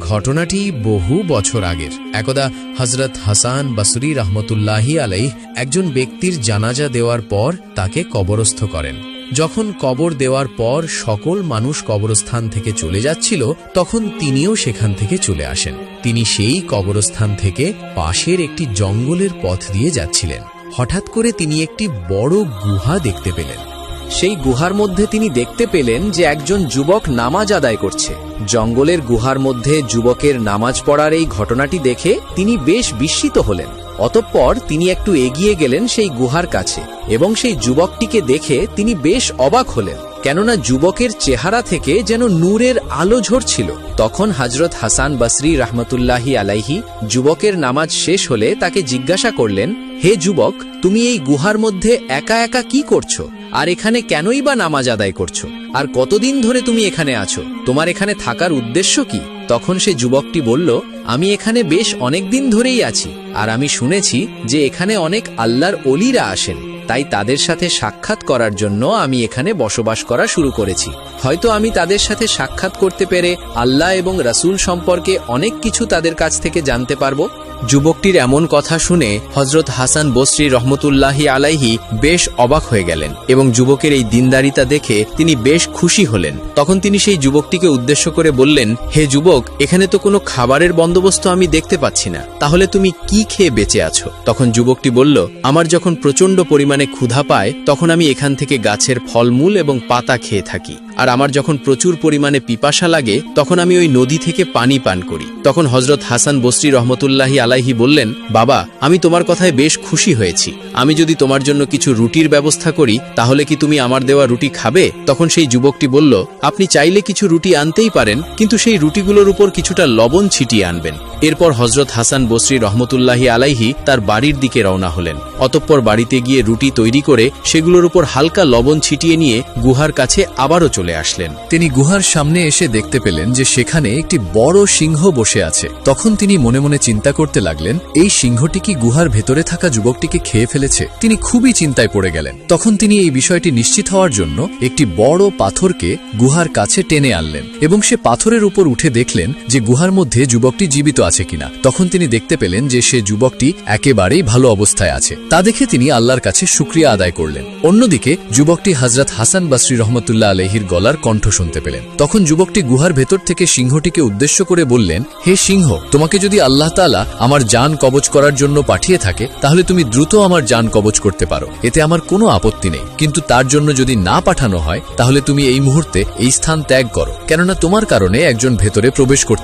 ঘটনাটি বহু বছর আগের। একদা হজরত হাসান বাসুরি রহমতুল্লাহি আলাই একজন ব্যক্তির জানাজা দেওয়ার পর তাকে কবরস্থ করেন। যখন কবর দেওয়ার পর সকল মানুষ কবরস্থান থেকে চলে যাচ্ছিল, তখন তিনিও সেখান থেকে চলে আসেন। তিনি সেই কবরস্থান থেকে পাশের একটি জঙ্গলের পথ দিয়ে যাচ্ছিলেন। হঠাৎ করে তিনি একটি বড় গুহা দেখতে পেলেন। সেই গুহার মধ্যে তিনি দেখতে পেলেন যে একজন যুবক নামাজ আদায় করছে। জঙ্গলের গুহার মধ্যে যুবকের নামাজ পড়ার এই ঘটনাটি দেখে তিনি বেশ বিস্মিত হলেন। অতঃপর তিনি একটু এগিয়ে গেলেন সেই গুহার কাছে এবং সেই যুবকটিকে দেখে তিনি বেশ অবাক হলেন। কেননা যুবকের চেহারা থেকে যেন নূরের আলো ঝরছিল। তখন হজরত হাসান বসরি রহমতুল্লাহি আলাইহি যুবকের নামাজ শেষ হলে তাকে জিজ্ঞাসা করলেন, হে যুবক, তুমি এই গুহার মধ্যে একা একা কি করছ? আর এখানে কেনই বা নামাজ আদায় করছ? আর কতদিন ধরে তুমি এখানে আছো? তোমার এখানে থাকার উদ্দেশ্য কি? তখন সে যুবকটি বলল, আমি এখানে বেশ অনেক দিন ধরেই আছি, আর আমি শুনেছি যে এখানে অনেক আল্লাহর অলিরা আসেন। তাই তাদের সাথে সাক্ষাৎ করার জন্য আমি এখানে বসবাস করা শুরু করেছি। হয়তো আমি তাদের সাথে সাক্ষাৎ করতে পেরে আল্লাহ এবং রাসুল সম্পর্কে অনেক কিছু তাদের কাছ থেকে জানতে পারব। যুবকটির এমন কথা শুনে হজরত হাসান বসরি রহমতুল্লাহি আলাইহি বেশ অবাক হয়ে গেলেন এবং যুবকের এই দিনদারিতা দেখে তিনি বেশ খুশি হলেন। তখন তিনি সেই যুবকটিকে উদ্দেশ্য করে বললেন, হে যুবক, এখানে তো কোনো খাবারের বন্দোবস্ত আমি দেখতে পাচ্ছি না। তাহলে তুমি কি খেয়ে বেঁচে আছো? তখন যুবকটি বলল, আমার যখন প্রচণ্ড পরিমাণে ক্ষুধা পায় তখন আমি এখান থেকে গাছের ফলমূল এবং পাতা খেয়ে থাকি। আর আমার যখন প্রচুর পরিমাণে পিপাসা লাগে, তখন আমি ওই নদী থেকে পানি পান করি। তখন হজরত হাসান বসরি রহমতুল্লাহি আলাইহি বললেন, বাবা, আমি তোমার কথায় বেশ খুশি হয়েছি। আমি যদি তোমার জন্য কিছু রুটির ব্যবস্থা করি, তাহলে কি তুমি আমার দেওয়া রুটি খাবে? তখন সেই যুবকটি বলল, আপনি চাইলে কিছু রুটি আনতেই পারেন, কিন্তু সেই রুটিগুলোর উপর কিছুটা লবণ ছিটিয়ে আনবেন। এরপর হজরত হাসান বসরি রহমতুল্লাহি আলাইহি তার বাড়ির দিকে রওনা হলেন। অতঃপর বাড়িতে গিয়ে রুটি তৈরি করে, সেগুলোর উপর হালকা লবণ ছিটিয়ে নিয়ে গুহার কাছে আবারও চলে আসলেন। তিনি গুহার সামনে এসে দেখতে পেলেন যে সেখানে একটি বড় সিংহ বসে আছে। তখন তিনি মনে মনে চিন্তা করতে লাগলেন, এই সিংহটি কি গুহার ভেতরে থাকা যুবকটিকে খেয়ে ফেলেছে? তিনি খুবই চিন্তায় পড়ে গেলেন। তখন তিনি এই বিষয়টি নিশ্চিত হওয়ার জন্য একটি বড় পাথরকে গুহার কাছে টেনে আনলেন এবং সে পাথরের উপর উঠে দেখলেন যে গুহার মধ্যে যুবকটি জীবিত আছে কিনা। তখন তিনি দেখতে পেলেন যে সে যুবকটি একেবারেই ভালো অবস্থায় আছে। তা দেখে তিনি আল্লাহর কাছে সুক্রিয়া আদায় করলেন। অন্যদিকে যুবকটি হজরত হাসান বাসরি রহমতুল্লাহ আলহির গলার কণ্ঠ শুনতে পেলেন। তখন যুবকটি গুহার ভেতর থেকে সিংহটিকে উদ্দেশ্য করে বললেন, হে সিংহ, তোমাকে যদি আল্লাহ তালা আমার যান কবচ করার জন্য পাঠিয়ে থাকে, তাহলে তুমি দ্রুত আমার যান কবচ করতে পারো। এতে আমার কোনো আপত্তি নেই। কিন্তু তার জন্য যদি না পাঠানো হয়, তাহলে তুমি এই মুহূর্তে এই স্থান ত্যাগ করো। কেননা তোমার কারণে একজন ভেতরে প্রবেশ করতে